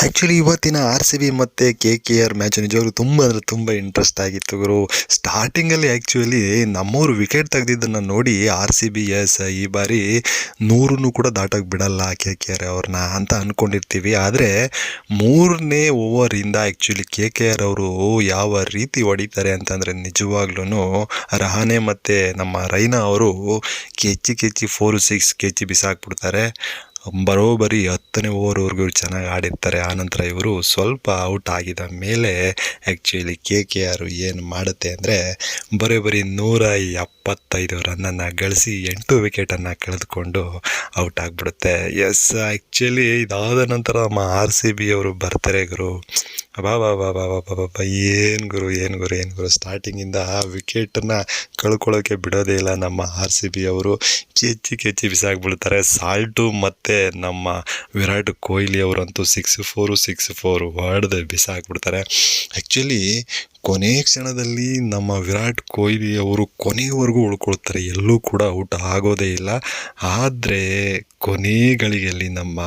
Actually ಇವತ್ತಿನ R C B ಮತ್ತು K K R match ನಿಜವಾಗ್ಲೂ ತುಂಬ ಅಂದರೆ ತುಂಬ ಇಂಟ್ರೆಸ್ಟ್ ಆಗಿತ್ತು ಗುರು. ಸ್ಟಾರ್ಟಿಂಗಲ್ಲಿ ಆ್ಯಕ್ಚುಲಿ ನಮ್ಮೂರು ವಿಕೆಟ್ ತೆಗೆದಿದ್ದನ್ನು ನೋಡಿ ಆರ್ ಸಿ ಬಿ ಎಸ್ ಈ ಬಾರಿ ನೂರನ್ನು ಕೂಡ ದಾಟೋಕೆ ಬಿಡಲ್ಲ ಕೆ ಕೆ ಆರ್ ಅವ್ರನ್ನ ಅಂತ ಅಂದ್ಕೊಂಡಿರ್ತೀವಿ ಆದರೆ ಮೂರನೇ ಓವರಿಂದ ಆ್ಯಕ್ಚುಲಿ ಕೆ ಕೆ ಆರ್ ಅವರು ಯಾವ ರೀತಿ ಹೊಡಿತಾರೆ ಅಂತಂದರೆ ನಿಜವಾಗ್ಲೂ ರಹಾನೆ ಮತ್ತು ನಮ್ಮ ರೈನಾ ಅವರು ಕೆಚ್ಚಿ ಕೆಚ್ಚಿ ಫೋರ್ ಸಿಕ್ಸ್ ಕೆಚ್ಚಿ ಬಿಸಾಕ್ಬಿಡ್ತಾರೆ. ಬರೋಬರಿ ಹತ್ತನೇ ಓವರ್ವರೆಗೂ ಚೆನ್ನಾಗಿ ಆಡಿರ್ತಾರೆ. ಆನಂತರ ಇವರು ಸ್ವಲ್ಪ ಔಟ್ ಆಗಿದ ಮೇಲೆ ಆ್ಯಕ್ಚುಲಿ ಕೆ ಕೆ ಆರ್ ಏನು ಮಾಡುತ್ತೆ ಅಂದರೆ ಬರೋಬರಿ ನೂರ ಎಪ್ಪತ್ತೈದು ರನ್ನನ್ನು ಗಳಿಸಿ ಎಂಟು ವಿಕೆಟನ್ನು ಕಳೆದುಕೊಂಡು ಔಟ್ ಆಗಿಬಿಡುತ್ತೆ. ಎಸ್ ಆ್ಯಕ್ಚುಲಿ ಇದಾದ ನಂತರ ನಮ್ಮ ಆರ್ ಸಿ ಬಿ ಅವರು ಬರ್ತಾರೆ ಗುರು. ಬಾ ಬಾ ಬಾ ಬಾ ಬಾ ಬಾ ಬಾ ಏನು ಗುರು ಏನು ಗುರು ಏನು ಗುರು. ಸ್ಟಾರ್ಟಿಂಗಿಂದ ಆ ವಿಕೆಟನ್ನು ಕಳ್ಕೊಳ್ಳೋಕ್ಕೆ ಬಿಡೋದೇ ಇಲ್ಲ ನಮ್ಮ ಆರ್ ಸಿ ಬಿ ಅವರು. ಕೆಚ್ಚಿ ಕೆಚ್ಚಿ ಬಿಸಾಕ್ಬಿಡ್ತಾರೆ. ಸಾಲ್ಟು ಮತ್ತು ನಮ್ಮ ವಿರಾಟ್ ಕೊಹ್ಲಿ ಅವರಂತೂ ಸಿಕ್ಸ್ ಫೋರು ಸಿಕ್ಸ್ ಫೋರು ಹೊಡೆದು ಬಿಸಾಕ್ಬಿಡ್ತಾರೆ. ಆ್ಯಕ್ಚುಲಿ ಕೊನೆ ಕ್ಷಣದಲ್ಲಿ ನಮ್ಮ ವಿರಾಟ್ ಕೊಹ್ಲಿ ಅವರು ಕೊನೆಯವರೆಗೂ ಉಳ್ಕೊಳ್ತಾರೆ. ಎಲ್ಲೂ ಕೂಡ ಔಟ್ ಆಗೋದೇ ಇಲ್ಲ. ಆದರೆ ಕೊನೆ ಗಳಿಗೆಯಲ್ಲಿ ನಮ್ಮ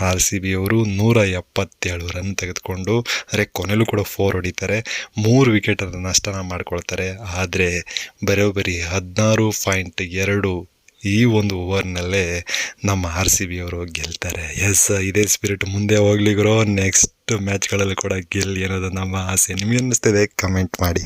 ಆರ್ ಸಿ ಬಿ ಅವರು ನೂರ ಎಪ್ಪತ್ತೇಳು ರನ್ ತೆಗೆದುಕೊಂಡು ಅಂದರೆ ಕೊನೆಯಲ್ಲೂ ಕೂಡ ಫೋರ್ ಹೊಡಿತಾರೆ. ಮೂರು ವಿಕೆಟನ್ನು ನಷ್ಟನ ಮಾಡ್ಕೊಳ್ತಾರೆ. ಆದರೆ, ಬರೋಬ್ಬರಿ ಹದಿನಾರು ಪಾಯಿಂಟ್ ಎರಡು ಈ ಒಂದು ಓವರ್ನಲ್ಲೇ ನಮ್ಮ ಆರ್ ಸಿ ಬಿ ಅವರು ಗೆಲ್ತಾರೆ. ಎಸ್ ಇದೇ ಸ್ಪಿರಿಟ್ ಮುಂದೆ ಹೋಗ್ಲಿ ಗುರು. ನೆಕ್ಸ್ಟ್ ಮ್ಯಾಚ್ಗಳಲ್ಲಿ ಕೂಡ ಗೆಲ್ಲಿ ಅನ್ನೋದು ನಮ್ಮ ಆಸೆ. ನಿಮಗೆ ಅನ್ನಿಸ್ತಿದೆ ಕಮೆಂಟ್ ಮಾಡಿ.